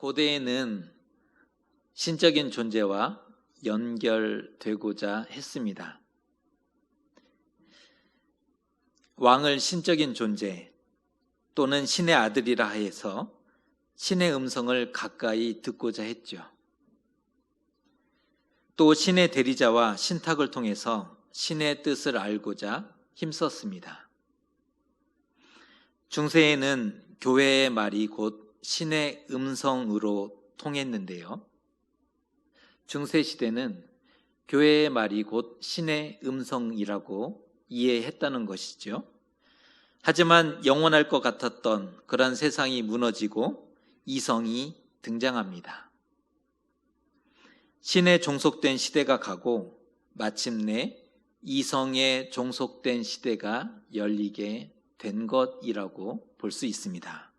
고대에는 신적인 존재와 연결되고자 했습니다. 왕을 신적인 존재 또는 신의 아들이라 해서 신의 음성을 가까이 듣고자 했죠. 또 신의 대리자와 신탁을 통해서 신의 뜻을 알고자 힘썼습니다. 중세에는 교회의 말이 곧 신의 음성으로 통했는데요. 중세 시대는 교회의 말이 곧 신의 음성이라고 이해했다는 것이죠. 하지만 영원할 것 같았던 그런 세상이 무너지고 이성이 등장합니다. 신에 종속된 시대가 가고 마침내 이성에 종속된 시대가 열리게 된 것이라고 볼 수 있습니다.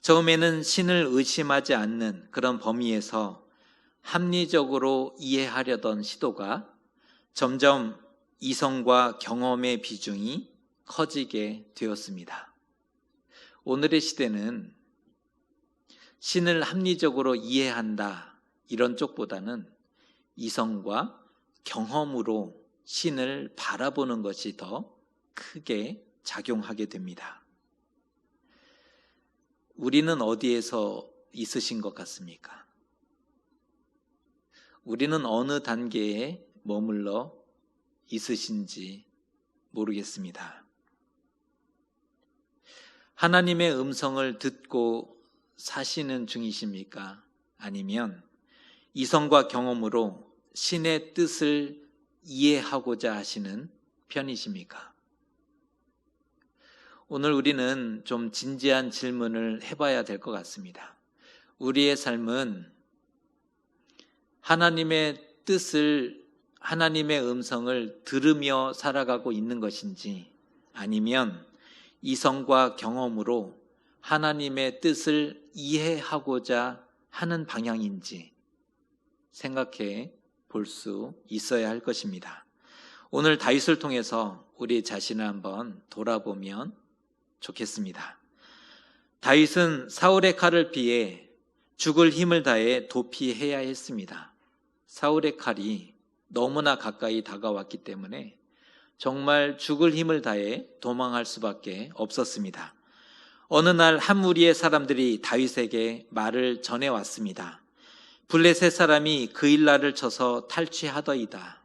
처음에는 신을 의심하지 않는 그런 범위에서 합리적으로 이해하려던 시도가 점점 이성과 경험의 비중이 커지게 되었습니다. 오늘의 시대는 신을 합리적으로 이해한다 이런 쪽보다는 이성과 경험으로 신을 바라보는 것이 더 크게 작용하게 됩니다. 우리는 어디에서 있으신 것 같습니까? 우리는 어느 단계에 머물러 있으신지 모르겠습니다. 하나님의 음성을 듣고 사시는 중이십니까? 아니면 이성과 경험으로 신의 뜻을 이해하고자 하시는 편이십니까? 오늘 우리는 좀 진지한 질문을 해봐야 될 것 같습니다. 우리의 삶은 하나님의 뜻을, 하나님의 음성을 들으며 살아가고 있는 것인지 아니면 이성과 경험으로 하나님의 뜻을 이해하고자 하는 방향인지 생각해 볼 수 있어야 할 것입니다. 오늘 다윗을 통해서 우리 자신을 한번 돌아보면 좋겠습니다. 다윗은 사울의 칼을 피해 죽을 힘을 다해 도피해야 했습니다. 사울의 칼이 너무나 가까이 다가왔기 때문에 정말 죽을 힘을 다해 도망할 수밖에 없었습니다. 어느 날 한 무리의 사람들이 다윗에게 말을 전해왔습니다. 블레셋 사람이 그 일날을 쳐서 탈취하더이다.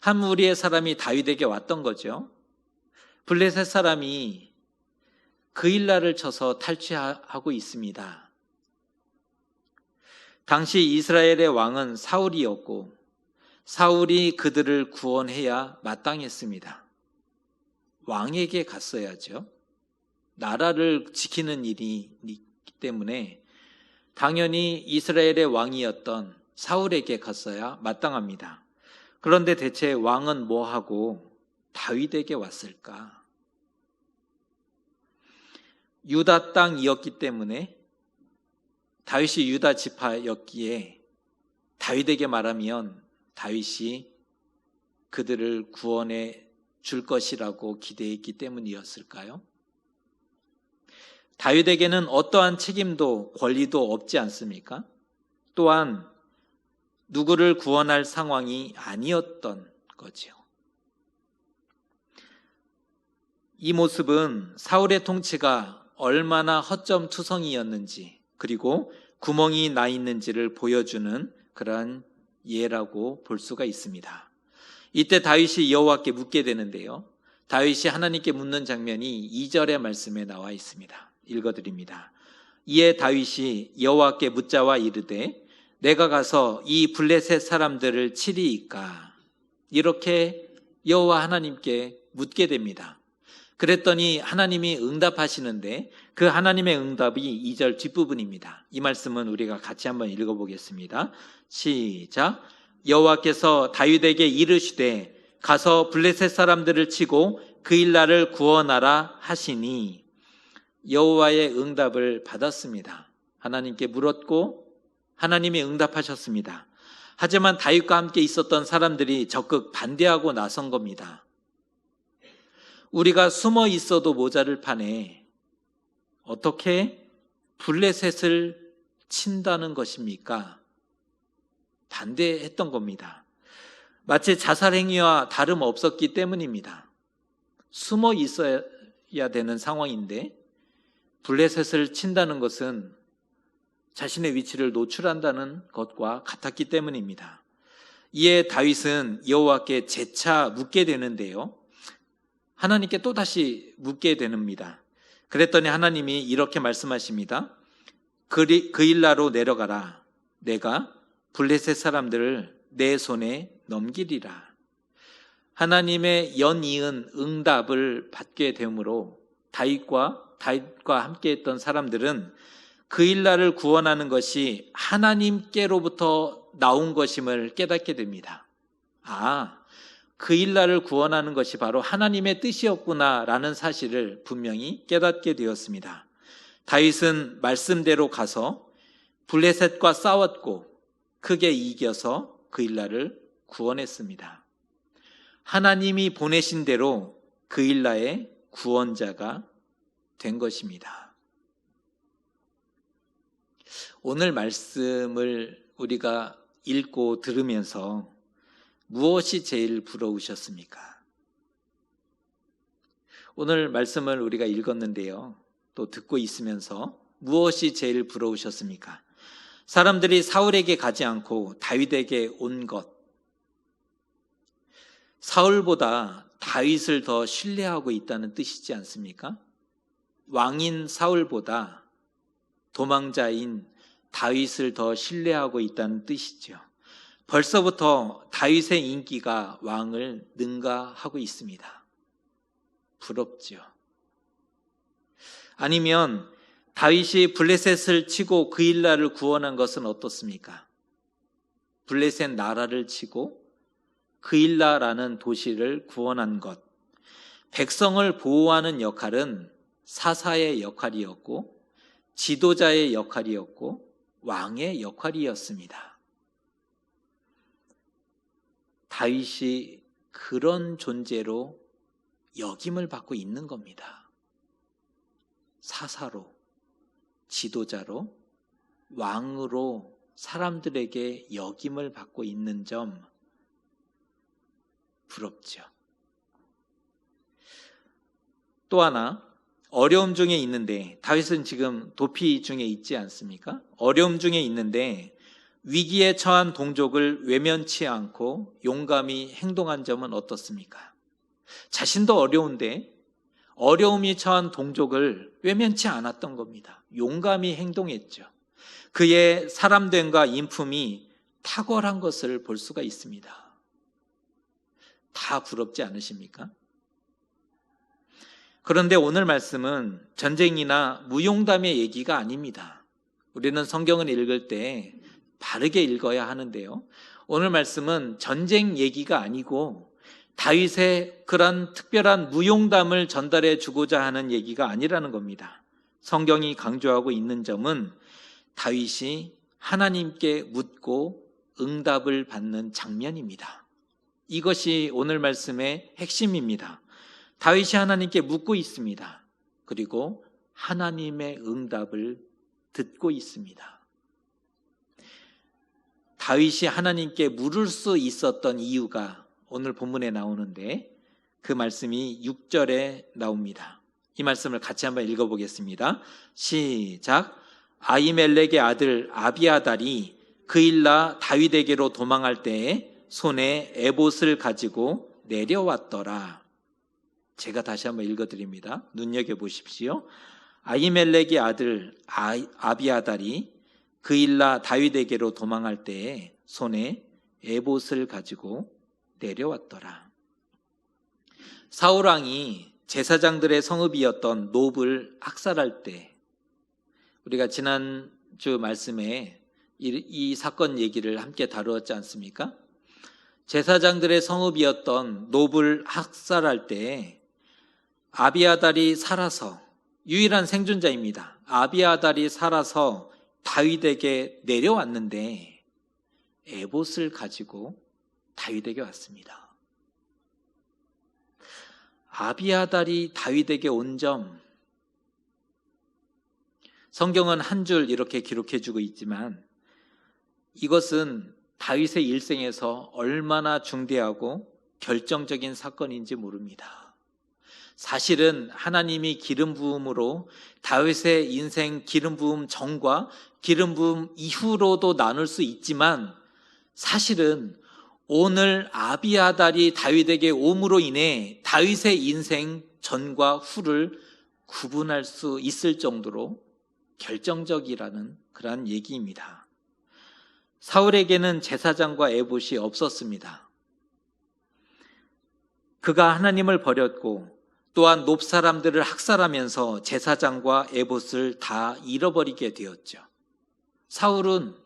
한 무리의 사람이 다윗에게 왔던 거죠. 블레셋 사람이 그 일날을 쳐서 탈취하고 있습니다. 당시 이스라엘의 왕은 사울이었고 사울이 그들을 구원해야 마땅했습니다. 왕에게 갔어야죠. 나라를 지키는 일이 있기 때문에 당연히 이스라엘의 왕이었던 사울에게 갔어야 마땅합니다. 그런데 대체 왕은 뭐하고 다윗에게 왔을까? 유다 땅이었기 때문에 다윗이 유다 지파였기에 다윗에게 말하면 다윗이 그들을 구원해 줄 것이라고 기대했기 때문이었을까요? 다윗에게는 어떠한 책임도 권리도 없지 않습니까? 또한 누구를 구원할 상황이 아니었던 거지요. 이 모습은 사울의 통치가 얼마나 허점투성이었는지 그리고 구멍이 나 있는지를 보여주는 그러한 예라고 볼 수가 있습니다. 이때 다윗이 여호와께 묻게 되는데요. 다윗이 하나님께 묻는 장면이 2절의 말씀에 나와 있습니다. 읽어드립니다. 이에 다윗이 여호와께 묻자와 이르되 내가 가서 이 블레셋 사람들을 치리이까 이렇게 여호와 하나님께 묻게 됩니다. 그랬더니 하나님이 응답하시는데 그 하나님의 응답이 2절 뒷부분입니다. 이 말씀은 우리가 같이 한번 읽어보겠습니다. 시작. 여호와께서 다윗에게 이르시되 가서 블레셋 사람들을 치고 그 일날을 구원하라 하시니 여호와의 응답을 받았습니다. 하나님께 물었고 하나님이 응답하셨습니다. 하지만 다윗과 함께 있었던 사람들이 적극 반대하고 나선 겁니다. 우리가 숨어 있어도 모자를 파네. 어떻게 블레셋을 친다는 것입니까? 반대했던 겁니다. 마치 자살 행위와 다름 없었기 때문입니다. 숨어 있어야 되는 상황인데 블레셋을 친다는 것은 자신의 위치를 노출한다는 것과 같았기 때문입니다. 이에 다윗은 여호와께 재차 묻게 되는데요. 하나님께 또 다시 묻게 됩니다. 그랬더니 하나님이 이렇게 말씀하십니다. 그 일나로 내려가라. 내가 블레셋 사람들을 내 손에 넘기리라. 하나님의 연이은 응답을 받게 되므로 다윗과 다윗과 함께했던 사람들은 그 일날을 구원하는 것이 하나님께로부터 나온 것임을 깨닫게 됩니다. 아, 그 일날을 구원하는 것이 바로 하나님의 뜻이었구나라는 사실을 분명히 깨닫게 되었습니다. 다윗은 말씀대로 가서 블레셋과 싸웠고 크게 이겨서 그 일날을 구원했습니다. 하나님이 보내신 대로 그 일라의 구원자가 된 것입니다. 오늘 말씀을 우리가 읽고 들으면서 무엇이 제일 부러우셨습니까? 오늘 말씀을 우리가 읽었는데요. 또 듣고 있으면서 무엇이 제일 부러우셨습니까? 사람들이 사울에게 가지 않고 다윗에게 온 것. 사울보다 다윗을 더 신뢰하고 있다는 뜻이지 않습니까? 왕인 사울보다 도망자인 다윗을 더 신뢰하고 있다는 뜻이죠. 벌써부터 다윗의 인기가 왕을 능가하고 있습니다. 부럽죠. 아니면 다윗이 블레셋을 치고 그 일나를 구원한 것은 어떻습니까? 블레셋 나라를 치고 그 일나라는 도시를 구원한 것. 백성을 보호하는 역할은 사사의 역할이었고 지도자의 역할이었고 왕의 역할이었습니다. 다윗이 그런 존재로 역임을 받고 있는 겁니다. 사사로, 지도자로, 왕으로 사람들에게 역임을 받고 있는 점 부럽죠. 또 하나 어려움 중에 있는데 다윗은 지금 도피 중에 있지 않습니까? 어려움 중에 있는데 위기에 처한 동족을 외면치 않고 용감히 행동한 점은 어떻습니까? 자신도 어려운데 어려움이 처한 동족을 외면치 않았던 겁니다. 용감히 행동했죠. 그의 사람됨과 인품이 탁월한 것을 볼 수가 있습니다. 다 부럽지 않으십니까? 그런데 오늘 말씀은 전쟁이나 무용담의 얘기가 아닙니다. 우리는 성경을 읽을 때 바르게 읽어야 하는데요. 오늘 말씀은 전쟁 얘기가 아니고 다윗의 그런 특별한 무용담을 전달해 주고자 하는 얘기가 아니라는 겁니다. 성경이 강조하고 있는 점은 다윗이 하나님께 묻고 응답을 받는 장면입니다. 이것이 오늘 말씀의 핵심입니다. 다윗이 하나님께 묻고 있습니다. 그리고 하나님의 응답을 듣고 있습니다. 다윗이 하나님께 물을 수 있었던 이유가 오늘 본문에 나오는데 그 말씀이 6절에 나옵니다. 이 말씀을 같이 한번 읽어보겠습니다. 시작. 아이멜렉의 아들 아비아달이 그 일나 다윗에게로 도망할 때에 손에 에봇을 가지고 내려왔더라. 제가 다시 한번 읽어드립니다. 눈여겨 보십시오. 아이멜렉의 아들 아비아달이 그 일나 다윗에게로 도망할 때에 손에 에봇을 가지고 내려왔더라. 사울 왕이 제사장들의 성읍이었던 노블 학살할 때 우리가 지난주 말씀에 이, 이 사건 얘기를 함께 다루었지 않습니까? 제사장들의 성읍이었던 노블 학살할 때 아비아달이 살아서 유일한 생존자입니다. 아비아달이 살아서 다윗에게 내려왔는데 에봇을 가지고 다윗에게 왔습니다. 아비아달이 다윗에게 온 점 성경은 한 줄 이렇게 기록해 주고 있지만 이것은 다윗의 일생에서 얼마나 중대하고 결정적인 사건인지 모릅니다. 사실은 하나님이 기름 부음으로 다윗의 인생 기름 부음 전과 기름 부음 이후로도 나눌 수 있지만 사실은 오늘 아비아달이 다윗에게 옴으로 인해 다윗의 인생 전과 후를 구분할 수 있을 정도로 결정적이라는 그러한 얘기입니다. 사울에게는 제사장과 에봇이 없었습니다. 그가 하나님을 버렸고 또한 높 사람들을 학살하면서 제사장과 에봇을 다 잃어버리게 되었죠. 사울은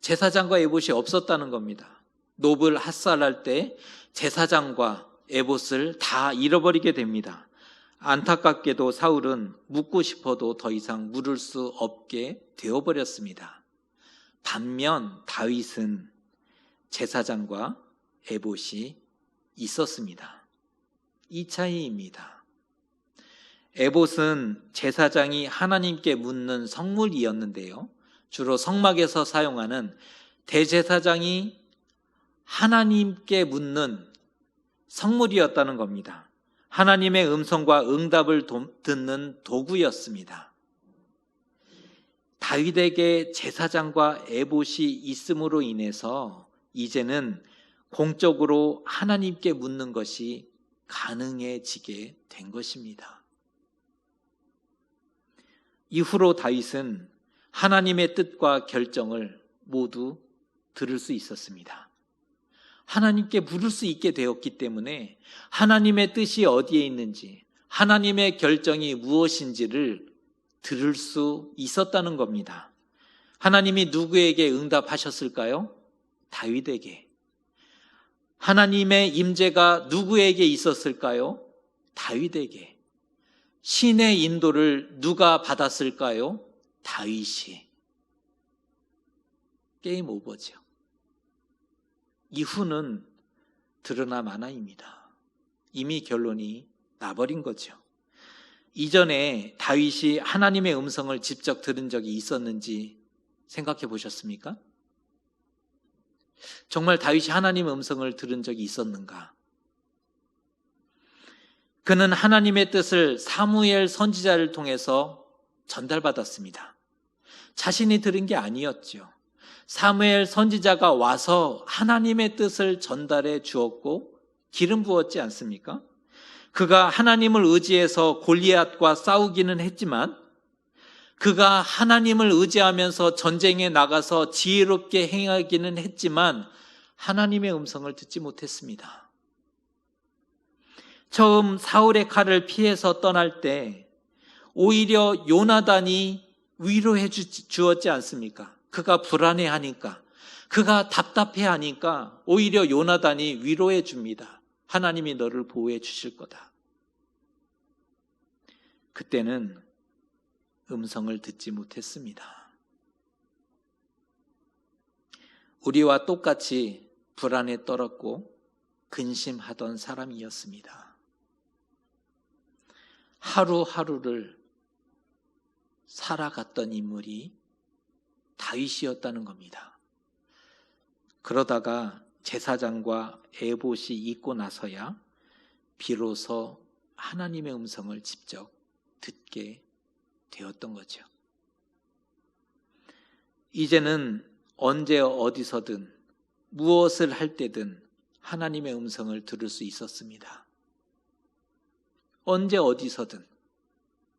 제사장과 에봇이 없었다는 겁니다. 노을 학살할 때 제사장과 에봇을 다 잃어버리게 됩니다. 안타깝게도 사울은 묻고 싶어도 더 이상 물을 수 없게 되어버렸습니다. 반면 다윗은 제사장과 에봇이 있었습니다. 이 차이입니다. 에봇은 제사장이 하나님께 묻는 성물이었는데요. 주로 성막에서 사용하는 대제사장이 하나님께 묻는 성물이었다는 겁니다. 하나님의 음성과 응답을 도- 듣는 도구였습니다. 다윗에게 제사장과 에봇이 있음으로 인해서 이제는 공적으로 하나님께 묻는 것이 가능해지게 된 것입니다. 이후로 다윗은 하나님의 뜻과 결정을 모두 들을 수 있었습니다. 하나님께 물을 수 있게 되었기 때문에 하나님의 뜻이 어디에 있는지, 하나님의 결정이 무엇인지를 들을 수 있었다는 겁니다. 하나님이 누구에게 응답하셨을까요? 다윗에게. 하나님의 임재가 누구에게 있었을까요? 다윗에게. 신의 인도를 누가 받았을까요? 다윗이. 게임 오버죠. 이후는 드러나 마나입니다. 이미 결론이 나버린 거죠. 이전에 다윗이 하나님의 음성을 직접 들은 적이 있었는지 생각해 보셨습니까? 정말 다윗이 하나님의 음성을 들은 적이 있었는가? 그는 하나님의 뜻을 사무엘 선지자를 통해서 전달받았습니다. 자신이 들은 게 아니었죠. 사무엘 선지자가 와서 하나님의 뜻을 전달해 주었고 기름 부었지 않습니까? 그가 하나님을 의지해서 골리앗과 싸우기는 했지만 그가 하나님을 의지하면서 전쟁에 나가서 지혜롭게 행하기는 했지만 하나님의 음성을 듣지 못했습니다. 처음 사울의 칼을 피해서 떠날 때 오히려 요나단이 위로해 주었지 않습니까? 그가 불안해하니까, 그가 답답해하니까 오히려 요나단이 위로해 줍니다. 하나님이 너를 보호해 주실 거다. 그때는 음성을 듣지 못했습니다. 우리와 똑같이 불안에 떨었고 근심하던 사람이었습니다. 하루하루를 살아갔던 인물이 다윗이었다는 겁니다. 그러다가 제사장과 에봇이 있고 나서야 비로소 하나님의 음성을 직접 듣게 되었던 거죠. 이제는 언제 어디서든 무엇을 할 때든 하나님의 음성을 들을 수 있었습니다. 언제 어디서든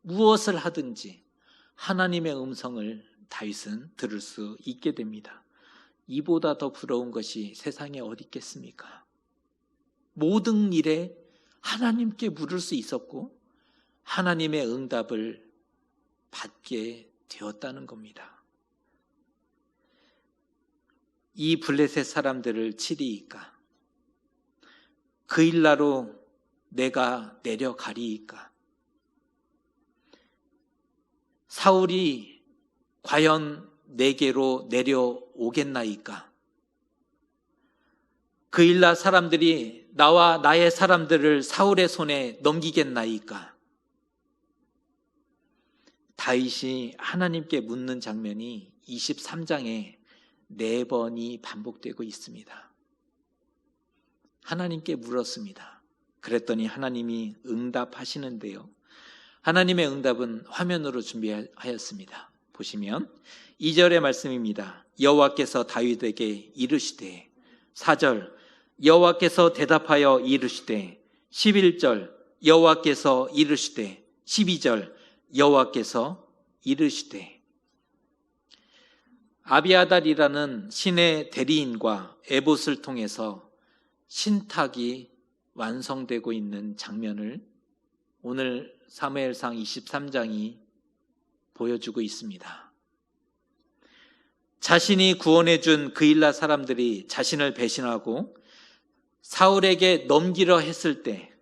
무엇을 하든지 하나님의 음성을 다윗은 들을 수 있게 됩니다. 이보다 더 부러운 것이 세상에 어디 있겠습니까? 모든 일에 하나님께 물을 수 있었고 하나님의 응답을 받게 되었다는 겁니다. 이 블레셋 사람들을 치리이까? 그 일나로 내가 내려가리이까? 사울이 과연 내게로 내려오겠나이까? 그 일날 사람들이 나와 나의 사람들을 사울의 손에 넘기겠나이까? 다윗이 하나님께 묻는 장면이 23장에 네 번이 반복되고 있습니다. 하나님께 물었습니다. 그랬더니 하나님이 응답하시는데요. 하나님의 응답은 화면으로 준비하였습니다. 보시면 2절의 말씀입니다. 여호와께서 다윗에게 이르시되 4절 여호와께서 대답하여 이르시되 11절 여호와께서 이르시되 12절 여호와께서 이르시되 아비아달이라는 신의 대리인과 에봇을 통해서 신탁이 완성되고 있는 장면을 오늘 사무엘상 23장이 보여주고 있습니다. 자신이 구원해 준 그일라 사람들이 자신을 배신하고 사울에게 넘기려 했을 때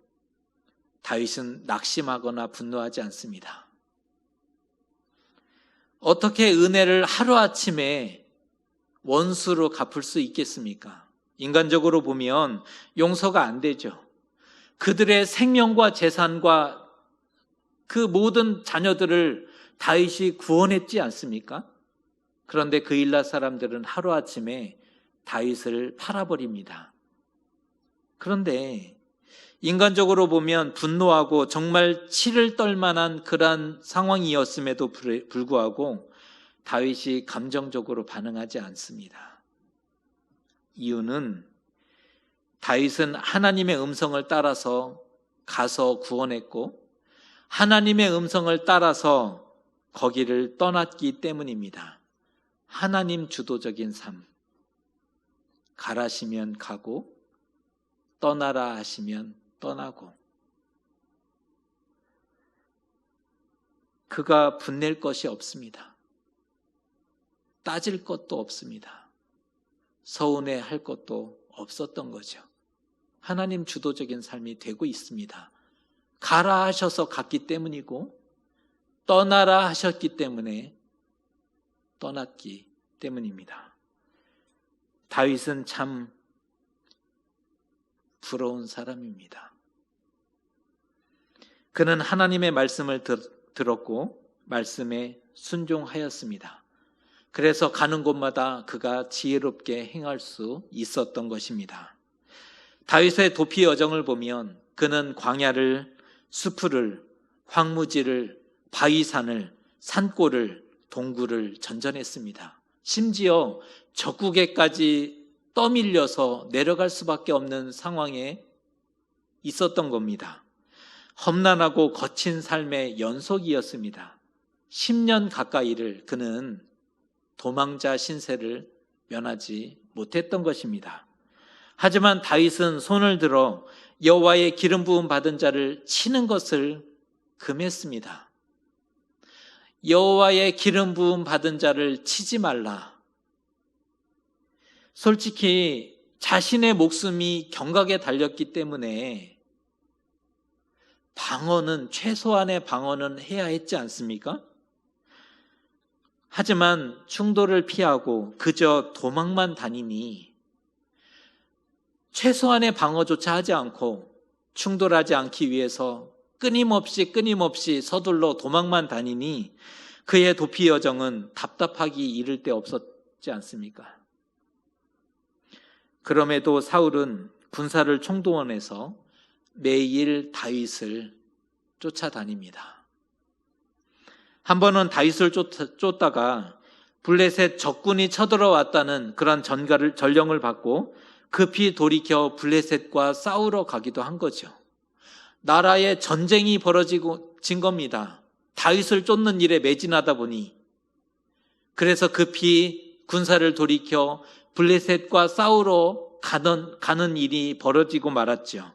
다윗은 낙심하거나 분노하지 않습니다. 어떻게 은혜를 하루아침에 원수로 갚을 수 있겠습니까? 인간적으로 보면 용서가 안 되죠. 그들의 생명과 재산과 그 모든 자녀들을 다윗이 구원했지 않습니까? 그런데 그 일라 사람들은 하루아침에 다윗을 팔아버립니다. 그런데 인간적으로 보면 분노하고 정말 치를 떨 만한 그러한 상황이었음에도 불구하고 다윗이 감정적으로 반응하지 않습니다. 이유는 다윗은 하나님의 음성을 따라서 가서 구원했고 하나님의 음성을 따라서 거기를 떠났기 때문입니다. 하나님 주도적인 삶. 가라시면 가고 떠나라 하시면 떠나고 그가 분낼 것이 없습니다. 따질 것도 없습니다. 서운해 할 것도 없었던 거죠. 하나님 주도적인 삶이 되고 있습니다. 가라 하셔서 갔기 때문이고 떠나라 하셨기 때문에 떠났기 때문입니다. 다윗은 참 부러운 사람입니다. 그는 하나님의 말씀을 들었고 말씀에 순종하였습니다. 그래서 가는 곳마다 그가 지혜롭게 행할 수 있었던 것입니다. 다윗의 도피 여정을 보면 그는 광야를 수풀을 황무지를 바위산을 산골을 동굴을 전전했습니다. 심지어 적국에까지 떠밀려서 내려갈 수밖에 없는 상황에 있었던 겁니다. 험난하고 거친 삶의 연속이었습니다. 10년 가까이를 그는 도망자 신세를 면하지 못했던 것입니다. 하지만 다윗은 손을 들어 여호와의 기름 부음 받은 자를 치는 것을 금했습니다. 여호와의 기름 부음 받은 자를 치지 말라. 솔직히 자신의 목숨이 경각에 달렸기 때문에 방어는 최소한의 방어는 해야 했지 않습니까? 하지만 충돌을 피하고 그저 도망만 다니니 최소한의 방어조차 하지 않고 충돌하지 않기 위해서 끊임없이 끊임없이 서둘러 도망만 다니니 그의 도피 여정은 답답하기 이를 데 없었지 않습니까? 그럼에도 사울은 군사를 총동원해서 매일 다윗을 쫓아다닙니다. 한 번은 다윗을 쫓, 다가 블레셋 적군이 쳐들어왔다는 그런 전가를 전령을 받고 급히 돌이켜 블레셋과 싸우러 가기도 한 거죠. 나라에 전쟁이 벌어지고 진 겁니다. 다윗을 쫓는 일에 매진하다 보니 그래서 급히 군사를 돌이켜 블레셋과 싸우러 가는, 가는 일이 벌어지고 말았죠.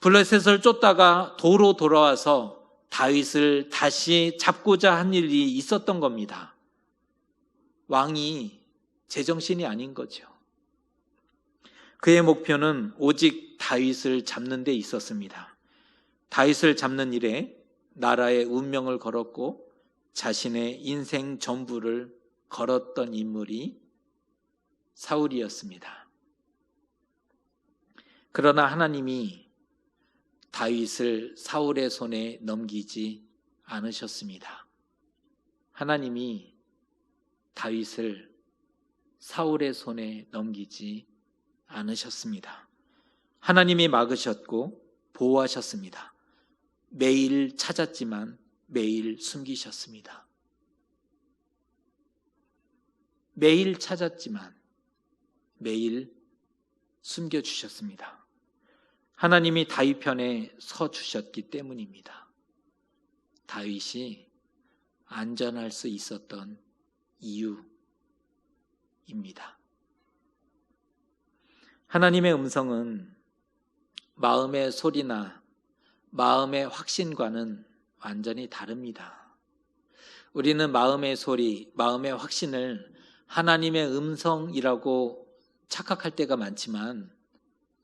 블레셋을 쫓다가 도로 돌아와서 다윗을 다시 잡고자 한 일이 있었던 겁니다. 왕이 제정신이 아닌 거죠. 그의 목표는 오직 다윗을 잡는 데 있었습니다. 다윗을 잡는 일에 나라의 운명을 걸었고 자신의 인생 전부를 걸었던 인물이 사울이었습니다. 그러나 하나님이 다윗을 사울의 손에 넘기지 않으셨습니다. 하나님이 다윗을 사울의 손에 넘기지 않으셨습니다. 하나님이 막으셨고 보호하셨습니다. 매일 찾았지만 매일 숨기셨습니다. 매일 찾았지만 매일 숨겨주셨습니다. 하나님이 다윗 편에 서 주셨기 때문입니다. 다윗이 안전할 수 있었던 이유입니다. 하나님의 음성은 마음의 소리나 마음의 확신과는 완전히 다릅니다. 우리는 마음의 소리, 마음의 확신을 하나님의 음성이라고 착각할 때가 많지만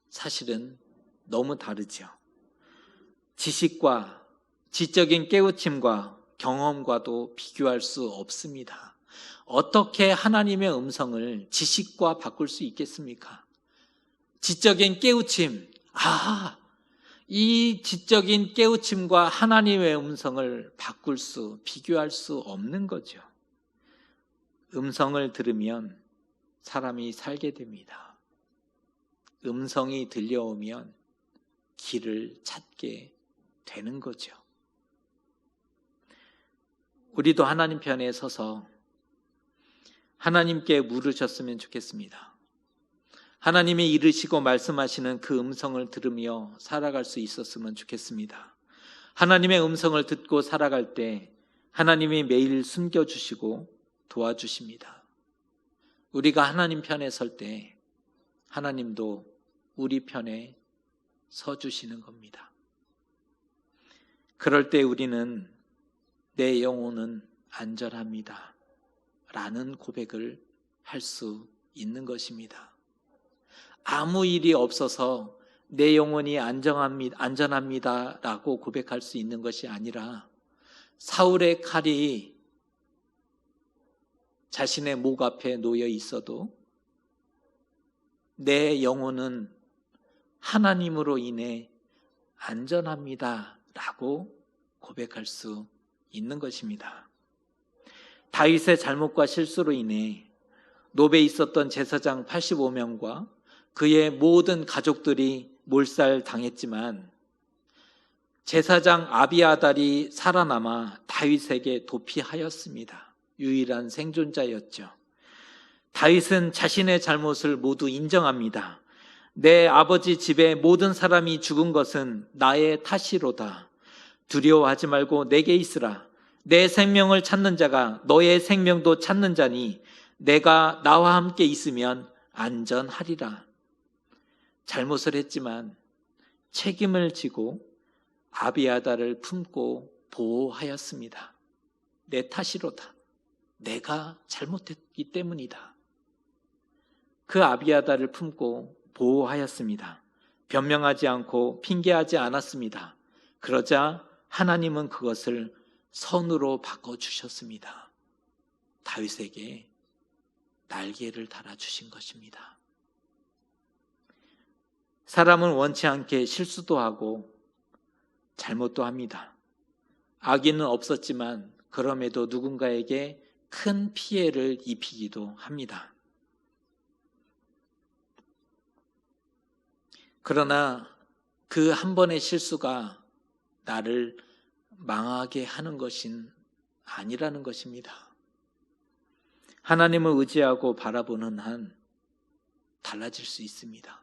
사실은 너무 다르죠. 지식과 지적인 깨우침과 경험과도 비교할 수 없습니다. 어떻게 하나님의 음성을 지식과 바꿀 수 있겠습니까? 지적인 깨우침, 아, 이 지적인 깨우침과 하나님의 음성을 바꿀 수, 비교할 수 없는 거죠. 음성을 들으면 사람이 살게 됩니다. 음성이 들려오면 길을 찾게 되는 거죠. 우리도 하나님 편에 서서 하나님께 물으셨으면 좋겠습니다. 하나님이 이르시고 말씀하시는 그 음성을 들으며 살아갈 수 있었으면 좋겠습니다. 하나님의 음성을 듣고 살아갈 때 하나님이 매일 숨겨주시고 도와주십니다. 우리가 하나님 편에 설 때 하나님도 우리 편에 서주시는 겁니다. 그럴 때 우리는 내 영혼은 안전합니다. 라는 고백을 할 수 있는 것입니다. 아무 일이 없어서 내 영혼이 안정합니다, 안전합니다. 라고 고백할 수 있는 것이 아니라 사울의 칼이 자신의 목 앞에 놓여 있어도 내 영혼은 하나님으로 인해 안전합니다. 라고 고백할 수 있는 것입니다. 다윗의 잘못과 실수로 인해 노베에 있었던 제사장 85명과 그의 모든 가족들이 몰살 당했지만 제사장 아비아달이 살아남아 다윗에게 도피하였습니다. 유일한 생존자였죠. 다윗은 자신의 잘못을 모두 인정합니다. 내 아버지 집에 모든 사람이 죽은 것은 나의 탓이로다. 두려워하지 말고 내게 있으라. 내 생명을 찾는 자가 너의 생명도 찾는 자니 내가 나와 함께 있으면 안전하리라. 잘못을 했지만 책임을 지고 아비아다를 품고 보호하였습니다. 내 탓이로다. 내가 잘못했기 때문이다. 그 아비아다를 품고 보호하였습니다. 변명하지 않고 핑계하지 않았습니다. 그러자 하나님은 그것을 선으로 바꿔주셨습니다. 다윗에게 날개를 달아주신 것입니다. 사람은 원치 않게 실수도 하고 잘못도 합니다. 악의는 없었지만 그럼에도 누군가에게 큰 피해를 입히기도 합니다. 그러나 그 한 번의 실수가 나를 망하게 하는 것인 아니라는 것입니다. 하나님을 의지하고 바라보는 한 달라질 수 있습니다.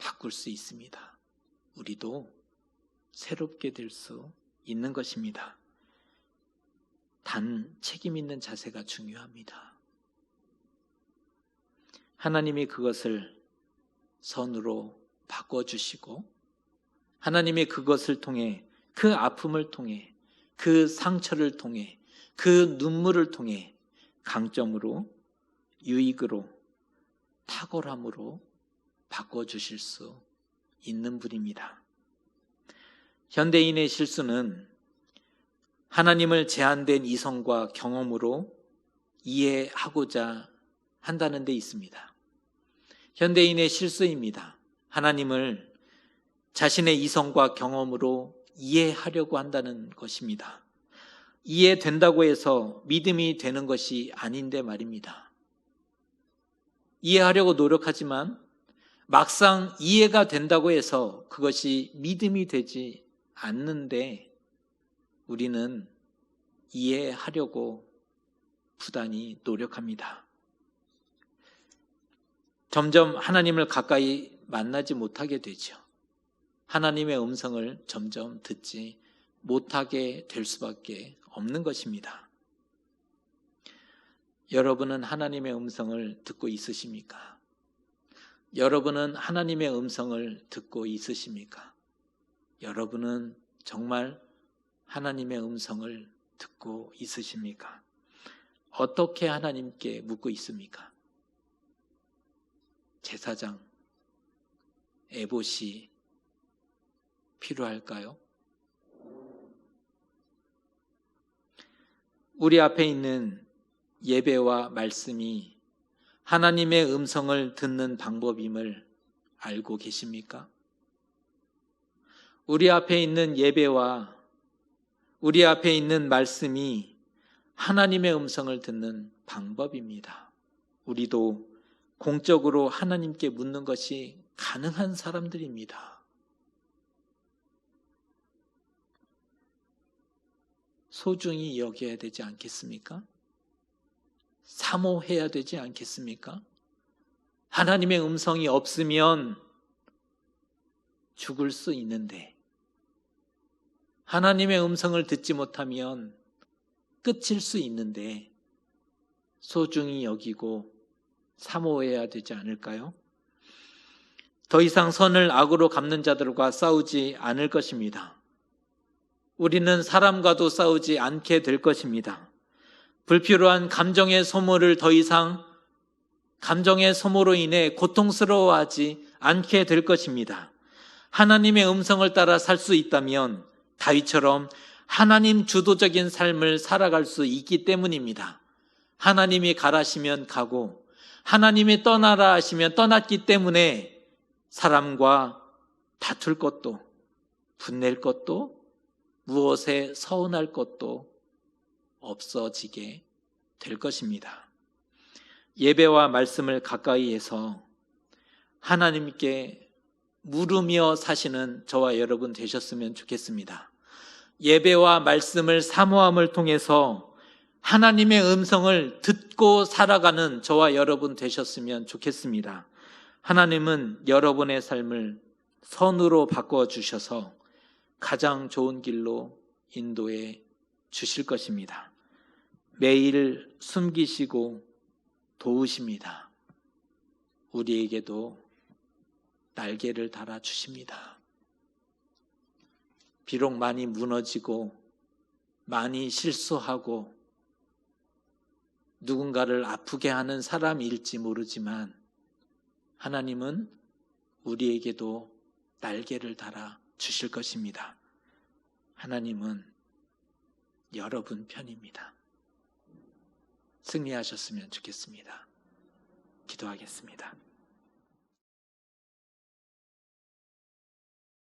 바꿀 수 있습니다. 우리도 새롭게 될 수 있는 것입니다. 단 책임 있는 자세가 중요합니다. 하나님이 그것을 선으로 바꿔주시고 하나님이 그것을 통해 그 아픔을 통해 그 상처를 통해 그 눈물을 통해 강점으로 유익으로 탁월함으로 바꿔주실 수 있는 분입니다. 현대인의 실수는 하나님을 제한된 이성과 경험으로 이해하고자 한다는 데 있습니다. 현대인의 실수입니다. 하나님을 자신의 이성과 경험으로 이해하려고 한다는 것입니다. 이해된다고 해서 믿음이 되는 것이 아닌데 말입니다. 이해하려고 노력하지만 막상 이해가 된다고 해서 그것이 믿음이 되지 않는데 우리는 이해하려고 부단히 노력합니다. 점점 하나님을 가까이 만나지 못하게 되죠. 하나님의 음성을 점점 듣지 못하게 될 수밖에 없는 것입니다. 여러분은 하나님의 음성을 듣고 있으십니까? 여러분은 하나님의 음성을 듣고 있으십니까? 여러분은 정말 하나님의 음성을 듣고 있으십니까? 어떻게 하나님께 묻고 있습니까? 제사장, 에봇이 필요할까요? 우리 앞에 있는 예배와 말씀이 하나님의 음성을 듣는 방법임을 알고 계십니까? 우리 앞에 있는 예배와 우리 앞에 있는 말씀이 하나님의 음성을 듣는 방법입니다. 우리도 공적으로 하나님께 묻는 것이 가능한 사람들입니다. 소중히 여겨야 되지 않겠습니까? 사모해야 되지 않겠습니까? 하나님의 음성이 없으면 죽을 수 있는데, 하나님의 음성을 듣지 못하면 끝일 수 있는데, 소중히 여기고 사모해야 되지 않을까요? 더 이상 선을 악으로 갚는 자들과 싸우지 않을 것입니다. 우리는 사람과도 싸우지 않게 될 것입니다. 불필요한 감정의 소모를 더 이상 감정의 소모로 인해 고통스러워하지 않게 될 것입니다. 하나님의 음성을 따라 살 수 있다면 다윗처럼 하나님 주도적인 삶을 살아갈 수 있기 때문입니다. 하나님이 가라시면 가고 하나님이 떠나라 하시면 떠났기 때문에 사람과 다툴 것도 분낼 것도 무엇에 서운할 것도 없어지게 될 것입니다. 예배와 말씀을 가까이 해서 하나님께 물으며 사시는 저와 여러분 되셨으면 좋겠습니다. 예배와 말씀을 사모함을 통해서 하나님의 음성을 듣고 살아가는 저와 여러분 되셨으면 좋겠습니다. 하나님은 여러분의 삶을 선으로 바꿔 주셔서 가장 좋은 길로 인도해 주실 것입니다. 매일 숨기시고 도우십니다. 우리에게도 날개를 달아 주십니다. 비록 많이 무너지고 많이 실수하고 누군가를 아프게 하는 사람일지 모르지만 하나님은 우리에게도 날개를 달아 주실 것입니다. 하나님은 여러분 편입니다. 승리하셨으면 좋겠습니다. 기도하겠습니다.